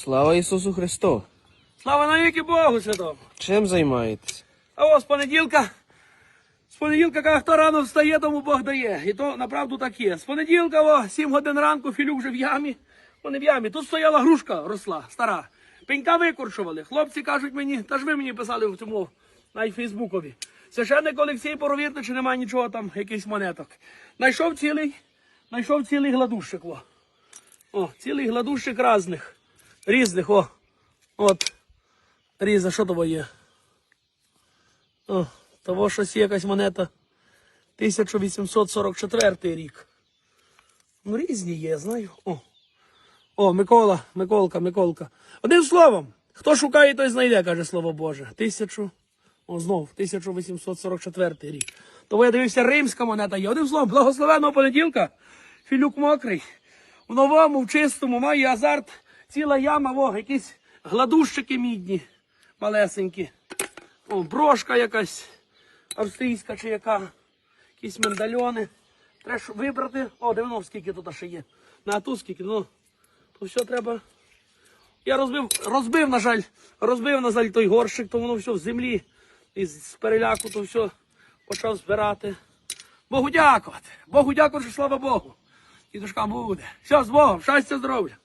Слава Ісусу Христу! Слава навіки Богу святому. Чим займаєтесь? А ось понеділка. З понеділка, каже, хто рано встає, тому Бог дає. І то направду так є. З понеділка, о, 7 годин ранку, філюк вже в ямі. Вони в ямі. Тут стояла грушка, росла, стара. Пенька викорчували. Хлопці кажуть мені, та ж ви мені писали в цьому на Фейсбукові. Священник Олексій, провірте, чи немає нічого там, якихось монеток. Найшов цілий, найшов цілий гладущик. О, о цілий гладущик різних. Різних, о. От. Різа, що того є? О, того щось якась монета 1844 рік. Ну, різні є, знаю. О, О Микола, Миколка, Миколка. Одним словом, хто шукає, той знайде, каже слово Боже. Тисячу, о, знов, 1844 рік. Того я дивився, римська монета є. Одним словом, благословенного понеділка. Філюк мокрий. В новому, в чистому, має азарт, ціла яма, во, якісь гладущики мідні, малесенькі. О, брошка якась австрійська чи яка. Якісь мендальони. Треба вибрати. О, дивно, скільки тут ще є. На ту скільки, ну. То все треба. Я розбив, розбив, на жаль, розбив, на жаль, той горщик, то воно все в землі. І з переляку то все почав збирати. Богу дякувати. Богу дякувати, що слава Богу. І дошка буде. Все, з Богом, щастя, здоров'я.